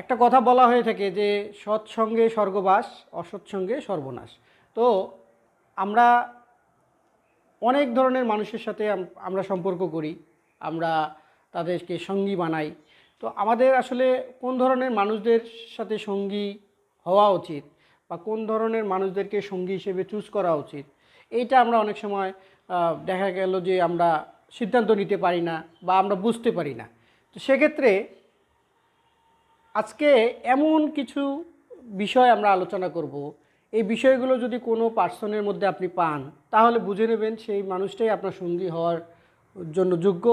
একটা কথা বলা হয়ে থাকে যে সৎসঙ্গে স্বর্গবাস, অসৎসঙ্গে সর্বনাশ। তো আমরা অনেক ধরনের মানুষের সাথে আমরা সম্পর্ক করি, আমরা তাদেরকে সঙ্গী বানাই। তো আমাদের আসলে কোন ধরনের মানুষদের সাথে সঙ্গী হওয়া উচিত বা কোন ধরনের মানুষদেরকে সঙ্গী হিসেবে চুজ করা উচিত, এইটা আমরা অনেক সময় দেখা গেল যে আমরা সিদ্ধান্ত নিতে পারি না বা আমরা বুঝতে পারি না। তো সেক্ষেত্রে আজকে এমন কিছু বিষয় আমরা আলোচনা করব। এই বিষয়গুলো যদি কোনো পার্সনের মধ্যে আপনি পান, তাহলে বুঝে নেবেন সেই মানুষটাই আপনার সঙ্গী হওয়ার জন্য যোগ্য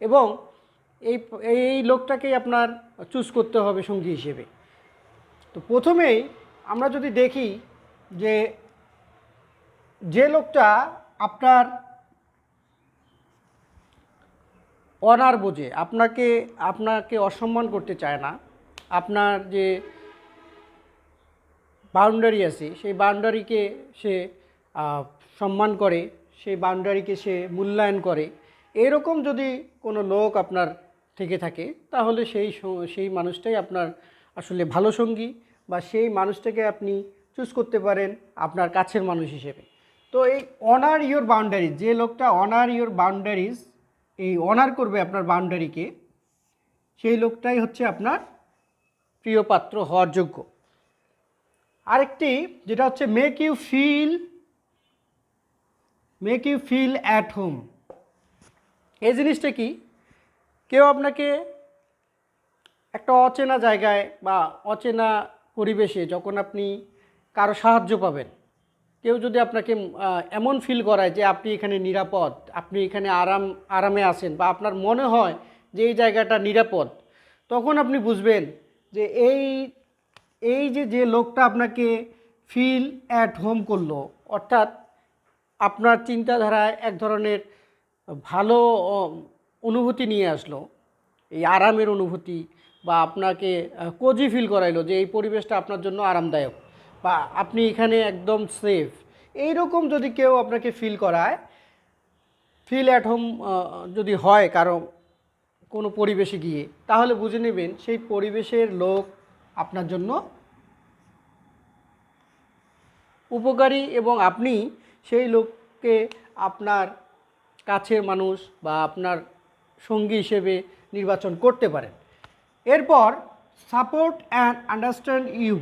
এবং এই এই লোকটাকেই আপনার চুজ করতে হবে সঙ্গী হিসেবে। তো প্রথমেই আমরা যদি দেখি যে যে লোকটা আপনার অনার বোঝে, আপনাকে আপনাকে অসম্মান করতে চায় না আপনার যে বাউন্ডারি আছে, সেই বাউন্ডারিকে সে সম্মান করে, সেই বাউন্ডারিকে সে মূল্যায়ন করে। এরকম যদি কোনো লোক আপনার থেকে থাকে, তাহলে সেই সেই মানুষটাই আপনার আসলে ভালো সঙ্গী বা সেই মানুষটাকে আপনি চুজ করতে পারেন আপনার কাছের মানুষ হিসেবে। তো এই অনার ইওর বাউন্ডারি যে লোকটা অনার ইওর বাউন্ডারিজ এই অনার করবে আপনার বাউন্ডারিকে সেই লোকটাই হচ্ছে আপনার প্রিয় পাত্র হওয়ার যোগ্য। আরেকটি, যেটা হচ্ছে make you feel make you feel at home এই জিনিসটা কি? কেউ আপনাকে একটা অচেনা জায়গায় বা অচেনা পরিবেশে যখন আপনি কারও সাহায্য পাবেন, কেউ যদি আপনাকে এমন ফিল করায় যে আপনি এখানে নিরাপদ, আপনি এখানে আরাম, আরামে আছেন বা আপনার মনে হয় যে এই জায়গাটা নিরাপদ, তখন আপনি বুঝবেন যে এই এই যে যে লোকটা আপনাকে ফিল অ্যাট হোম করল, অর্থাৎ আপনার চিন্তাধারায় এক ধরনের ভালো অনুভূতি নিয়ে আসলো, এই আরামের অনুভূতি বা আপনাকে কোজি ফিল করাইলো যে এই পরিবেশটা আপনার জন্য আরামদায়ক বা আপনি এখানে একদম সেফ এই রকম যদি কেউ আপনাকে ফিল করায় ফিল অ্যাট হোম যদি হয় কারও কোনো পরিবেশে গিয়ে, তাহলে বুঝে নেবেন সেই পরিবেশের লোক আপনার জন্য উপকারী এবং আপনি সেই লোককে আপনার কাছের মানুষ বা আপনার সঙ্গী হিসেবে নির্বাচন করতে পারেন। এরপর সাপোর্ট অ্যান্ড আন্ডারস্ট্যান্ড ইউ।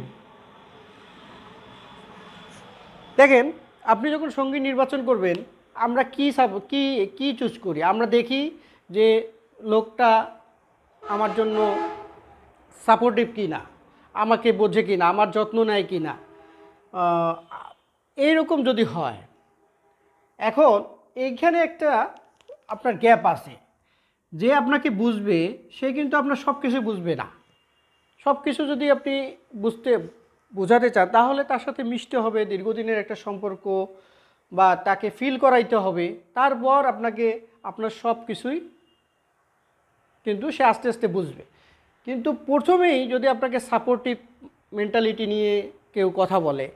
দেখেন, আপনি যখন সঙ্গী নির্বাচন করবেন, আমরা কি সাপ- কী কী চুজ করি? আমরা দেখি যে লোকটা আমার জন্য সাপোর্টিভ কি না আমাকে বোঝে কি না আমার যত্ন নেয় কি না এইরকম যদি হয়, এখন এইখানে একটা আপনার গ্যাপ আছে। যে আপনাকে বুঝবে, সে কিন্তু আপনার সব কিছু বুঝবে না। সব কিছু যদি আপনি বুঝতে, বোঝাতে চান, তাহলে তার সাথে মিশতে হবে, দীর্ঘদিনের একটা সম্পর্ক বা তাকে ফিল করাইতে হবে। তারপর আপনাকে, আপনার সব কিছুই কিন্তু সে আস্তে আস্তে বুঝবে। কিন্তু প্রথমেই যদি আপনাকে সাপোর্টিভ মেন্টালিটি নিয়ে কেউ কথা বলে,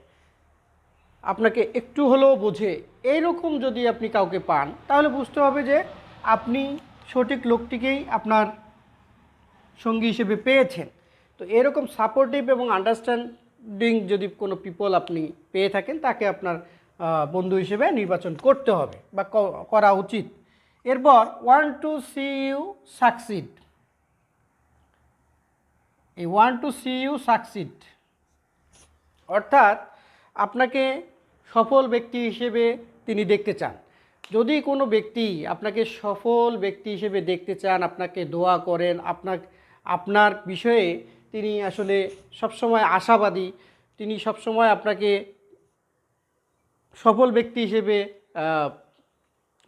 আপনাকে একটু হলেও বোঝে, এইরকম যদি আপনি কাউকে পান, তাহলে বুঝতে হবে যে আপনি সঠিক লোকটিকেই আপনার সঙ্গী হিসেবে পেয়েছেন। তো এরকম সাপোর্টিভ এবং আন্ডারস্ট্যান্ডিং যদি কোনো পিপল আপনি পেয়ে থাকেন, তাকে আপনার বন্ধু হিসেবে নির্বাচন করতে হবে বা করা উচিত। এরপর want to see you succeed এই want to see you succeed অর্থাৎ আপনাকে সফল ব্যক্তি হিসেবে তিনি দেখতে চান। যদি কোনো ব্যক্তি আপনাকে সফল ব্যক্তি হিসেবে দেখতে চান, আপনাকে দোয়া করেন আপনার আপনার বিষয়ে তিনি আসলে সবসময় আশাবাদী, তিনি সবসময় আপনাকে সফল ব্যক্তি হিসেবে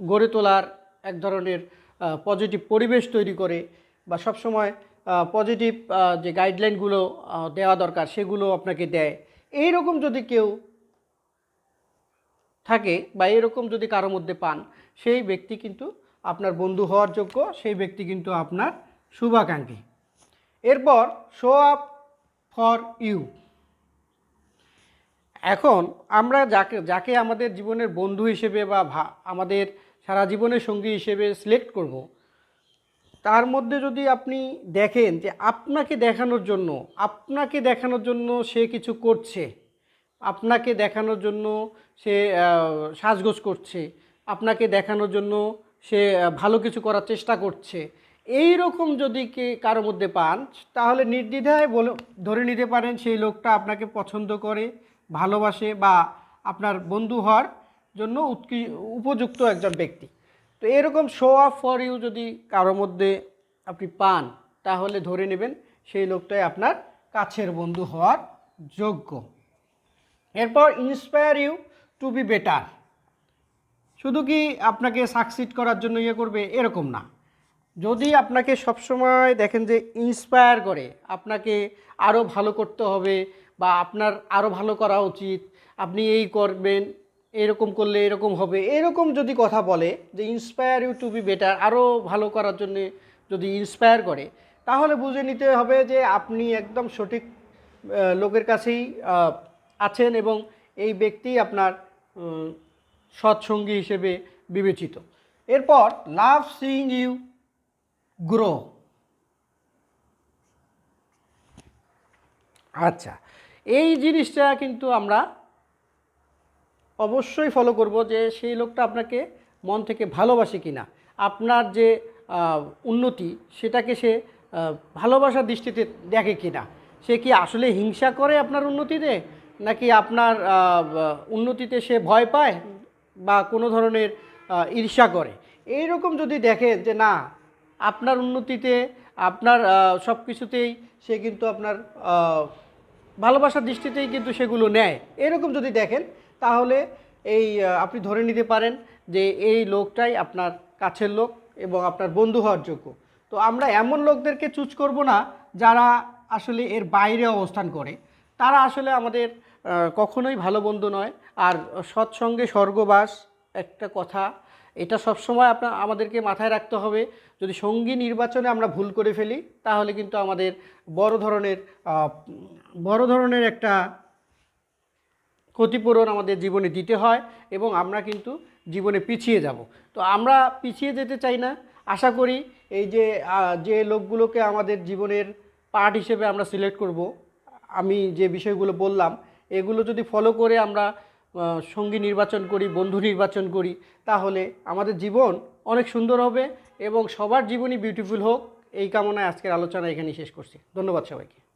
গড়ে তোলার এক ধরনের পজিটিভ পরিবেশ তৈরি করে বা সবসময় পজিটিভ যে গাইডলাইনগুলো দেওয়া দরকার সেগুলো আপনাকে দেয়। এই রকম যদি কেউ থাকে বা এরকম যদি কারোর মধ্যে পান, সেই ব্যক্তি কিন্তু আপনার বন্ধু হওয়ার যোগ্য, সেই ব্যক্তি কিন্তু আপনার শুভাকাঙ্ক্ষী। এরপর শো আপ ফর ইউ এখন আমরা যাকে যাকে আমাদের জীবনের বন্ধু হিসেবে বা আমাদের সারা জীবনের সঙ্গী হিসেবে সিলেক্ট করব। তার মধ্যে যদি আপনি দেখেন যে আপনাকে দেখানোর জন্য, আপনাকে দেখানোর জন্য সে কিছু করছে, আপনাকে দেখানোর জন্য সে সাজগোজ করছে, আপনাকে দেখানোর জন্য সে ভালো কিছু করার চেষ্টা করছে, এই রকম যদি কে কারোর মধ্যে পান, তাহলে নির্দ্বিধায় বলে, ধরে নিতে পারেন সেই লোকটা আপনাকে পছন্দ করে, ভালোবাসে বা আপনার বন্ধু হওয়ার জন্য উপযুক্ত একজন ব্যক্তি। তো এরকম শো অফ ফর ইউ যদি কারোর মধ্যে আপনি পান, তাহলে ধরে নেবেন সেই লোকটাই আপনার কাছের বন্ধু হওয়ার যোগ্য। এরপর inspire you to be better শুধু কি আপনাকে সাকসিড করার জন্য ইয়ে করবে? এরকম না। যদি আপনাকে সবসময় দেখেন যে ইন্সপায়ার করে, আপনাকে আরও ভালো করতে হবে বা আপনার আরও ভালো করা উচিত, আপনি এই করবেন এরকম করলে এরকম হবে। এরকম যদি কথা বলে যে inspire you to be better আরও ভালো করার জন্যে যদি ইন্সপায়ার করে, তাহলে বুঝে নিতে হবে যে আপনি একদম সঠিক লোকের কাছেই আছেন এবং এই ব্যক্তি আপনার সৎসঙ্গী হিসেবে বিবেচিত। এরপর লাভ সিইং ইউ গ্রো আচ্ছা এই জিনিসটা কিন্তু আমরা অবশ্যই ফলো করব যে সেই লোকটা আপনাকে মন থেকে ভালোবাসে কিনা। আপনার যে উন্নতি, সেটাকে সে ভালোবাসার দৃষ্টিতে দেখে কি না সে কি আসলে হিংসা করে আপনার উন্নতিতে? নাকি আপনার উন্নতিতে সে ভয় পায়? বা কোনো ধরনের ঈর্ষা করে? এই রকম যদি দেখেন যে না, আপনার উন্নতিতে, আপনার সব কিছুতেই সে কিন্তু আপনার ভালোবাসার দৃষ্টিতেই কিন্তু সেগুলো নেয়। এরকম যদি দেখেন তাহলে এই আপনি ধরে নিতে পারেন যে এই লোকটাই আপনার কাছের লোক এবং আপনার বন্ধু হওয়ার যোগ্য। তো আমরা এমন লোকদেরকে চুজ করব না যারা আসলে এর বাইরে অবস্থান করে। তারা আসলে আমাদের কখনোই ভালো বন্ধু নয়। আর সৎসঙ্গে স্বর্গবাস একটা কথা, এটা সবসময় আপনার, আমাদেরকে মাথায় রাখতে হবে। যদি সঙ্গী নির্বাচনে আমরা ভুল করে ফেলি, তাহলে কিন্তু আমাদের বড় ধরনের বড় ধরনের একটা ক্ষতিপূরণ আমাদের জীবনে দিতে হয় এবং আমরা কিন্তু জীবনে পিছিয়ে যাব। তো আমরা পিছিয়ে যেতে চাই না। আশা করি এই যে যে লোকগুলোকে আমাদের জীবনের পার্ট হিসেবে আমরা সিলেক্ট করব, আমি যে বিষয়গুলো বললাম, এগুলো যদি ফলো করে আমরা সঙ্গী নির্বাচন করি, বন্ধু নির্বাচন করি, তাহলে আমাদের জীবন অনেক সুন্দর হবে এবং সবার জীবনই বিউটিফুল হোক। এই কামনায় আজকের আলোচনা এখানেই শেষ করছি। ধন্যবাদ সবাইকে।